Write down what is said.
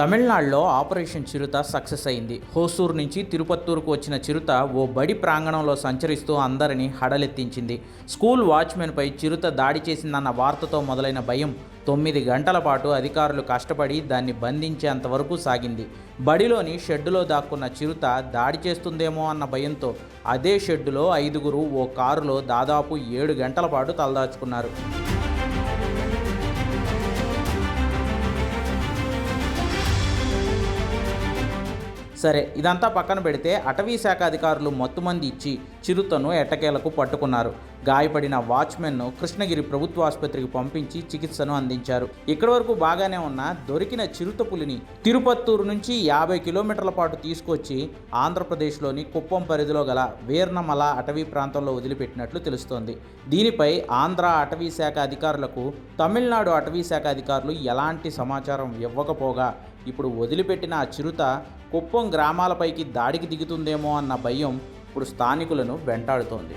తమిళనాడులో ఆపరేషన్ చిరుత సక్సెస్ అయింది. హోసూరు నుంచి తిరుపత్తూరుకు వచ్చిన చిరుత ఓ బడి ప్రాంగణంలో సంచరిస్తూ అందరినీ హడలెత్తించింది. స్కూల్ వాచ్మెన్పై చిరుత దాడి చేసిందన్న వార్తతో మొదలైన భయం తొమ్మిది గంటల పాటు అధికారులు కష్టపడి దాన్ని బంధించేంత వరకు సాగింది. బడిలోని షెడ్డులో దాక్కున్న చిరుత దాడి చేస్తుందేమో అన్న భయంతో అదే షెడ్డులో ఐదుగురు ఓ కారులో దాదాపు ఏడు గంటల పాటు తలదాచుకున్నారు. సరే ఇదంతా పక్కన పెడితే అటవీ శాఖ అధికారులు మొత్తుమంది ఇచ్చి చిరుతను ఎట్టకేలకు పట్టుకున్నారు. గాయపడిన వాచ్మెన్ను కృష్ణగిరి ప్రభుత్వ ఆసుపత్రికి పంపించి చికిత్సను అందించారు. ఇక్కడి వరకు బాగానే ఉన్న దొరికిన చిరుత పులిని తిరుపత్తూరు నుంచి యాభై కిలోమీటర్ల పాటు తీసుకొచ్చి ఆంధ్రప్రదేశ్లోని కుప్పం పరిధిలో గల వీర్నమల అటవీ ప్రాంతంలో వదిలిపెట్టినట్లు తెలుస్తోంది. దీనిపై ఆంధ్ర అటవీ శాఖ అధికారులకు తమిళనాడు అటవీ శాఖ అధికారులు ఎలాంటి సమాచారం ఇవ్వకపోగా ఇప్పుడు వదిలిపెట్టిన ఆ చిరుత కుప్పం గ్రామాలపైకి దాడికి దిగుతుందేమో అన్న భయం ఇప్పుడు స్థానికులను వెంటాడుతోంది.